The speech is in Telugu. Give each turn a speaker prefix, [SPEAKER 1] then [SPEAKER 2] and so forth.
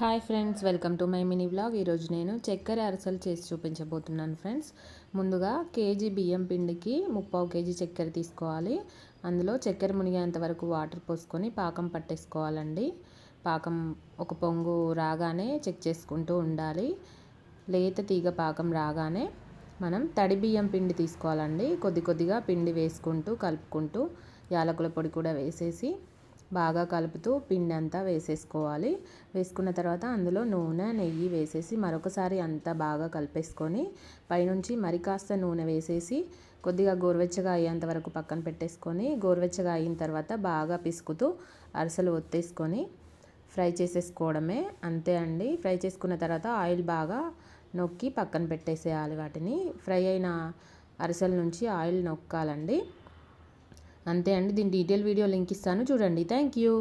[SPEAKER 1] Hi friends welcome to my mini blog ఈరోజు నేను చక్కెర అరసలు చేసి చూపించబోతున్నాను ఫ్రెండ్స్ ముందుగా కేజీ బియ్యం పిండికి ముప్పావు కేజీ చక్కెర తీసుకోవాలి. అందులో చక్కెర మునిగేంత వరకు వాటర్ పోసుకొని పాకం పట్టేసుకోవాలండి. పాకం ఒక పొంగు రాగానే చెక్ చేసుకుంటూ ఉండాలి. లేత తీగ పాకం రాగానే మనం తడి బియ్యం పిండి తీసుకోవాలండి. కొద్ది కొద్దిగా పిండి వేసుకుంటూ కలుపుకుంటూ యాలకుల పొడి కూడా వేసేసి బాగా కలుపుతూ పిండి అంతా వేసేసుకోవాలి. వేసుకున్న తర్వాత అందులో నూనె నెయ్యి వేసేసి మరొకసారి అంతా బాగా కలిపేసుకొని పైనుంచి మరి కాస్త నూనె వేసేసి కొద్దిగా గోరువెచ్చగా అయ్యేంత వరకు పక్కన పెట్టేసుకొని గోరువెచ్చగా అయిన తర్వాత బాగా పిసుకుతూ అరసలు ఒత్తేసుకొని ఫ్రై చేసేసుకోవడమే. అంతే అండి. ఫ్రై చేసుకున్న తర్వాత ఆయిల్ బాగా నొక్కి పక్కన పెట్టేసేయాలి వాటిని. ఫ్రై అయిన అరిసెల నుంచి ఆయిల్ నొక్కాలండి. అంతే అండి దీని డీటెయిల్ వీడియో లింక్ ఇస్తాను. చూడండి. Thank you